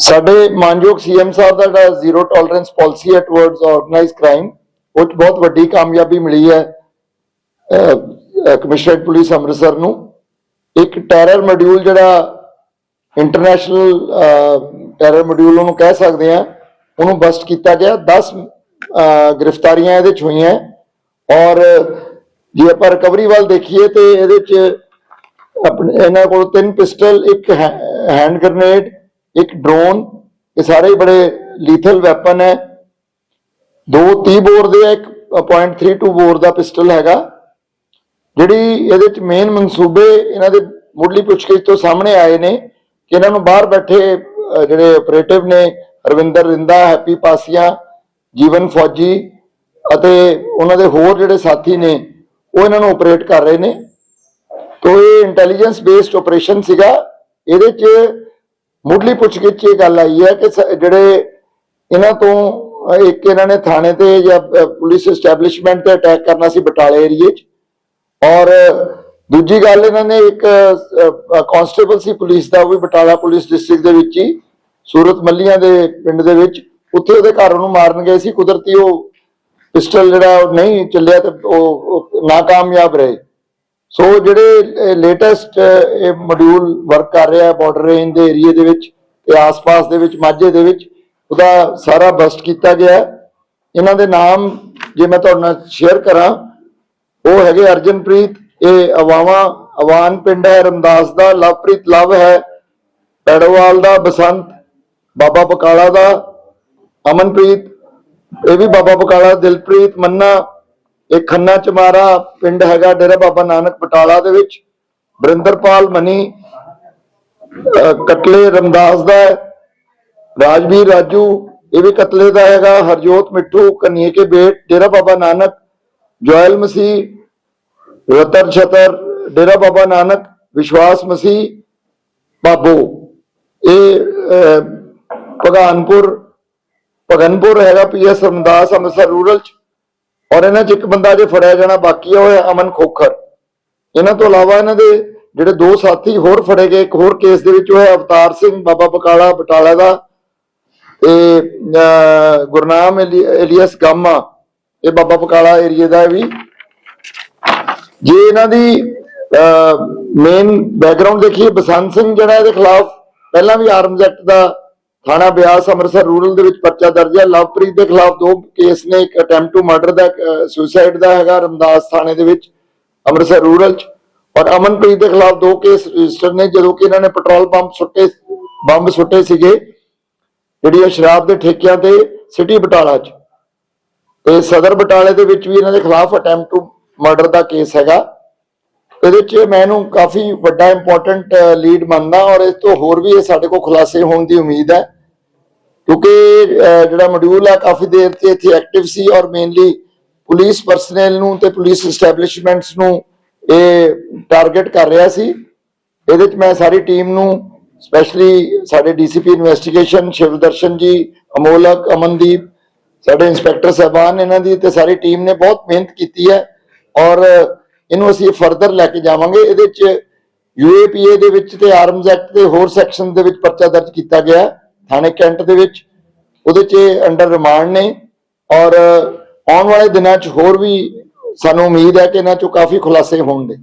ਸਾਡੇ ਮਾਨਯੋਗ ਸੀਐਮ ਸਾਹਿਬ ਦਾ ਜਿਹੜਾ ਜ਼ੀਰੋ ਟੋਲਰੈਂਸ ਪਾਲਿਸੀ ਹੈ ਟੁਵਰਡਸ ਆਰਗੇਨਾਈਜ਼ਡ ਕ੍ਰਾਈਮ ਉਹ ਬਹੁਤ ਵੱਡੀ ਕਾਮਯਾਬੀ ਮਿਲੀ ਹੈ ਕਮਿਸ਼ਨਰੇਟ ਪੁਲਿਸ ਅੰਮ੍ਰਿਤਸਰ ਨੂੰ। ਇੱਕ ਟੈਰਰ ਮੋਡਿਊਲ ਜਿਹੜਾ ਇੰਟਰਨੈਸ਼ਨਲ ਟੈਰਰ ਮੋਡਿਊਲ ਉਹਨੂੰ ਕਹਿ ਸਕਦੇ ਆ ਉਹਨੂੰ ਬਸਟ ਕੀਤਾ ਗਿਆ। 10 ਗ੍ਰਿਫਤਾਰੀਆਂ ਇਹਦੇ ਚ ਹੋਈਆਂ। ਔਰ ਜੇ ਆਪਾਂ ਰਿਕਵਰੀ ਵੱਲ ਦੇਖੀਏ ਤੇ ਇਹਦੇ ਚ ਆਪਣੇ, ਇਹਨਾਂ ਕੋਲ ਤਿੰਨ ਪਿਸਟਲ, ਇੱਕ ਹੈਂਡ ਗ੍ਰਨੇਡ ਇੱਕ ਡਰੋਨ ਇਹ ਸਾਰੇ ਬੜੇ ਲੀਥਲ ਵੈਪਨ ਹੈ। ਦੋ 30 ਬੋਰ ਦੇ ਇੱਕ .32 ਬੋਰ ਦਾ ਪਿਸਟਲ ਹੈਗਾ। ਜਿਹੜੀ ਇਹਦੇ ਚ ਮੇਨ ਮਨਸੂਬੇ ਇਹਨਾਂ ਦੇ ਮੁੱਢਲੀ ਪੁੱਛਗਿੱਛ ਤੋਂ ਸਾਹਮਣੇ ਆਏ ਨੇ ਕਿ ਇਹਨਾਂ ਨੂੰ ਬਾਹਰ ਬੈਠੇ ਜਿਹੜੇ ਆਪਰੇਟਿਵ ਨੇ ਰਵਿੰਦਰ ਰਿੰਦਾ, ਹੈਪੀ ਪਾਸੀਆਂ, ਜੀਵਨ ਫੌਜੀ ਅਤੇ ਉਹਨਾਂ ਦੇ ਹੋਰ ਜਿਹੜੇ ਸਾਥੀ ਨੇ, ਉਹ ਇਹਨਾਂ ਨੂੰ ਆਪਰੇਟ ਕਰ ਰਹੇ ਨੇ। ਤੋ ਇਹ ਇੰਟੈਲੀਜੈਂਸ ਬੇਸਡ ਆਪਰੇਸ਼ਨ ਸੀਗਾ। ਇਹਦੇ ਚ ਮੁੱਢਲੀ ਪੁੱਛਗਿੱਛ ਇਹ ਗੱਲ ਆਈ ਹੈ ਕਿ ਜਿਹੜੇ ਇਹਨਾਂ ਤੋਂ ਇੱਕ ਇਹਨਾਂ ਨੇ ਥਾਣੇ ਤੇ ਜਾਂ ਪੁਲਿਸ ਐਸਟੈਬਲਿਸ਼ਮੈਂਟ ਤੇ ਅਟੈਕ ਕਰਨਾ ਸੀ ਬਟਾਲੇ ਏਰੀਏ 'ਚ ਔਰ ਦੂਜੀ ਗੱਲ ਇਹਨਾਂ ਨੇ ਇੱਕ ਕਾਂਸਟੇਬਲ ਸੀ ਪੁਲਿਸ ਦਾ, ਉਹ ਵੀ ਬਟਾਲਾ ਪੁਲਿਸ ਡਿਸਟ੍ਰਿਕਟ ਦੇ ਵਿੱਚ ਹੀ, ਸੂਰਤ ਮੱਲੀਆਂ ਦੇ ਪਿੰਡ ਦੇ ਵਿੱਚ, ਉੱਥੇ ਉਹਦੇ ਘਰ ਉਹਨੂੰ ਮਾਰਨ ਗਏ ਸੀ, ਕੁਦਰਤੀ ਉਹ ਪਿਸਟਲ ਜਿਹੜਾ ਨਹੀਂ ਚੱਲਿਆ ਤੇ ਉਹ ਨਾਕਾਮਯਾਬ ਰਹੇ। ਸੋ ਜਿਹੜੇ eh, ਲੇਟੈਸਟ eh, ਇਹ ਮੋਡਿਊਲ ਵਰਕ ਕਰ ਰਿਹਾ ਬਾਰਡਰ ਰੇਂਜ ਦੇ ਏਰੀਏ ਦੇ ਵਿੱਚ ਤੇ ਆਸ-ਪਾਸ ਦੇ ਵਿੱਚ, ਮਾਝੇ ਦੇ ਵਿੱਚ, ਉਹਦਾ ਸਾਰਾ ਬਸਟ ਕੀਤਾ ਗਿਆ ਇਹਨਾਂ ਦੇ ਨਾਮ ਜੇ ਮੈਂ ਤੁਹਾਡੇ ਨਾਲ ਸ਼ੇਅਰ ਕਰਾਂ, ਉਹ ਹੈਗੇ ਅਰਜਨਪ੍ਰੀਤ, ਇਹ ਅਵਾਵਾ, ਅਵਾਨ ਪਿੰਡ ਹੈ, ਰਮਦਾਸ ਦਾ, ਲਵਪ੍ਰੀਤ ਲਵ ਹੈ, ਪੈੜੋਵਾਲ ਦਾ, ਬਸੰਤ, ਬਾਬਾ ਬਕਾਲਾ ਦਾ, ਅਮਨਪ੍ਰੀਤ, ਇਹ ਵੀ ਬਾਬਾ ਬਕਾਲਾ, ਦਿਲਪ੍ਰੀਤ, ਮੰਨਾ ਇਹ ਖੰਨਾ ਚਮਾਰਾ ਪਿੰਡ ਹੈਗਾ ਡੇਰਾ ਬਾਬਾ ਨਾਨਕ ਬਟਾਲਾ ਦੇ ਵਿੱਚ। ਬਰਿੰਦਰਪਾਲ ਮਨੀ ਕਤਲੇ ਰਮਦਾਸ ਦਾ ਰਾਜਵੀਰ ਰਾਜੂ, ਇਹ ਵੀ ਕਤਲੇ ਦਾ ਹੈਗਾ। ਹਰਜੋਤ ਮਿੱਠੂ ਕਨੀਏ ਕੇ ਬੇਟ, ਡੇਰਾ ਬਾਬਾ ਨਾਨਕ, ਜੋਇਲ ਮਸੀਹ, ਰਤਨ ਛਤਰ, ਡੇਰਾ ਬਾਬਾ ਨਾਨਕ, ਵਿਸ਼ਵਾਸ ਮਸੀਹ, ਬਾਬੂ। ਇਹ ਭਗਾਨਪੁਰ, ਭਗਨਪੁਰ ਹੈਗਾ ਪੀਐਸ ਰਮਦਾਸ ਅੰਮ੍ਰਿਤਸਰ ਰੂਰਲ ਚ। ਔਰ ਇਹਨਾਂ ਚ ਇੱਕ ਬੰਦਾ ਜੇ ਫੜਿਆ ਜਾਣਾ ਬਾਕੀ ਹੈ ਉਹ ਹੈ ਅਮਨ ਖੋਖਰ। ਇਹਨਾਂ ਤੋਂ ਇਲਾਵਾ ਇਹਨਾਂ ਦੇ ਜਿਹੜੇ ਦੋ ਸਾਥੀ ਹੋਰ ਫੜੇ ਗਏ, ਇੱਕ ਹੋਰ ਕੇਸ ਦੇ ਵਿੱਚ ਉਹ ਹੈ ਅਵਤਾਰ ਸਿੰਘ, ਬਾਬਾ ਬਕਾਲਾ ਬਟਾਲਾ ਦਾ। ਤੇ ਗੁਰਨਾਮ ਐਲੀ- ਗਾਮਾ, ਇਹ ਬਾਬਾ ਬਕਾਲਾ ਏਰੀਏ ਦਾ ਵੀ। ਜੇ ਇਹਨਾਂ ਦੀ ਮੇਨ ਬੈਕਗ੍ਰਾਉਂਡ ਦੇਖੀਏ, ਬਸੰਤ ਸਿੰਘ ਜਿਹੜਾ ਇਹਦੇ ਖਿਲਾਫ ਪਹਿਲਾਂ ਵੀ ਆਰਮਜ਼ ਐਕਟ ਦਾ ਥਾਣਾ ਬਿਆਸ ਅੰਮ੍ਰਿਤਸਰ ਰੂਰਲ ਦੇ ਵਿੱਚ ਪਰਚਾ ਦਰਜ ਹੈ। ਲਵਪ੍ਰੀਤ ਦੇ ਖਿਲਾਫ ਦੋ ਕੇਸ ਨੇ। ਇੱਕ ਅਟੈਂਪਟ ਟੂ ਮਰਡਰ ਦਾ ਸੁਸਾਈਡ ਦਾ ਹੈਗਾ ਰਮਦਾਸ ਥਾਣੇ ਦੇ ਵਿੱਚ, ਅੰਮ੍ਰਿਤਸਰ ਰੂਰਲ ਚ। ਔਰ ਅਮਨਪ੍ਰੀਤ ਦੇ ਖਿਲਾਫ ਦੋ ਕੇਸ ਰਜਿਸਟਰ ਨੇ, ਜਦੋਂ ਕਿ ਇਹਨਾਂ ਨੇ ਪੈਟਰੋਲ ਪੰਪ ਸੁੱਟੇ, ਬੰਬ ਸੁੱਟੇ ਸੀਗੇ ਜਿਹੜੀਆਂ ਸ਼ਰਾਬ ਦੇ ਠੇਕਿਆਂ ਤੇ, ਸਿਟੀ ਬਟਾਲਾ ਚ। ਤੇ ਸਦਰ ਬਟਾਲੇ ਦੇ ਵਿੱਚ ਵੀ ਇਹਨਾਂ ਦੇ ਖਿਲਾਫ ਅਟੈਂਪਟ ਟੂ ਮਰਡਰ ਦਾ ਕੇਸ ਹੈਗਾ। ਇਹਦੇ ਚ ਮੈਂ ਇਹਨੂੰ ਕਾਫੀ ਵੱਡਾ ਇੰਪੋਰਟੈਂਟ ਲੀਡ ਮੰਨਦਾ ਔਰ ਇਸ ਤੋਂ ਹੋਰ ਵੀ ਇਹ ਸਾਡੇ ਕੋਲ ਖੁਲਾਸੇ ਹੋਣ ਦੀ ਉਮੀਦ ਹੈ। ਕਿਉਂਕਿ ਜਿਹੜਾ ਮੋਡਿਊਲ ਆ, ਕਾਫੀ ਦੇਰ ਤੇ ਇੱਥੇ ਐਕਟਿਵ ਸੀ ਔਰ ਮੇਨਲੀ ਪੁਲਿਸ ਪਰਸਨਲ ਨੂੰ ਤੇ ਪੁਲਿਸ ਐਸਟੈਬਲਿਸ਼ਮੈਂਟਸ ਨੂੰ ਇਹ ਟਾਰਗੇਟ ਕਰ ਰਿਹਾ ਸੀ। ਇਹਦੇ ਚ ਮੈਂ ਸਾਰੀ ਟੀਮ ਨੂੰ ਸਪੈਸ਼ਲੀ ਸਾਡੇ ਡੀਸੀਪੀ ਇਨਵੈਸਟੀਗੇਸ਼ਨ ਸ਼ਿਵਦਰਸ਼ਨ ਜੀ, ਅਮੋਲਕ, ਅਮਨਦੀਪ, ਸਾਡੇ ਇੰਸਪੈਕਟਰ ਸਾਹਿਬਾਨ ਇਹਨਾਂ ਦੀ ਤੇ ਸਾਰੀ ਟੀਮ ਨੇ ਬਹੁਤ ਮਿਹਨਤ ਕੀਤੀ ਹੈ ਔਰ ਇਹਨੂੰ ਅਸੀਂ ਫਰਦਰ ਲੈ ਕੇ ਜਾਵਾਂਗੇ। ਇਹਦੇ ਚ ਯੂਏਪੀਏ ਦੇ ਵਿੱਚ ਤੇ ਆਰਮਜ਼ ਐਕਟ ਦੇ ਹੋਰ ਸੈਕਸ਼ਨ ਦੇ ਵਿੱਚ ਪਰਚਾ ਦਰਜ ਕੀਤਾ ਗਿਆ। ਥਾਣੇ ਕੈਂਟ ਦੇ ਵਿੱਚ, ਉਹਦੇ ਚ ਅੰਡਰ ਰਿਮਾਂਡ ਨੇ ਔਰ ਆਉਣ ਵਾਲੇ ਦਿਨਾਂ ਚ ਹੋਰ ਵੀ ਸਾਨੂੰ ਉਮੀਦ ਹੈ ਕਿ ਇਹਨਾਂ ਚੋਂ ਕਾਫੀ ਖੁਲਾਸੇ ਹੋਣਗੇ।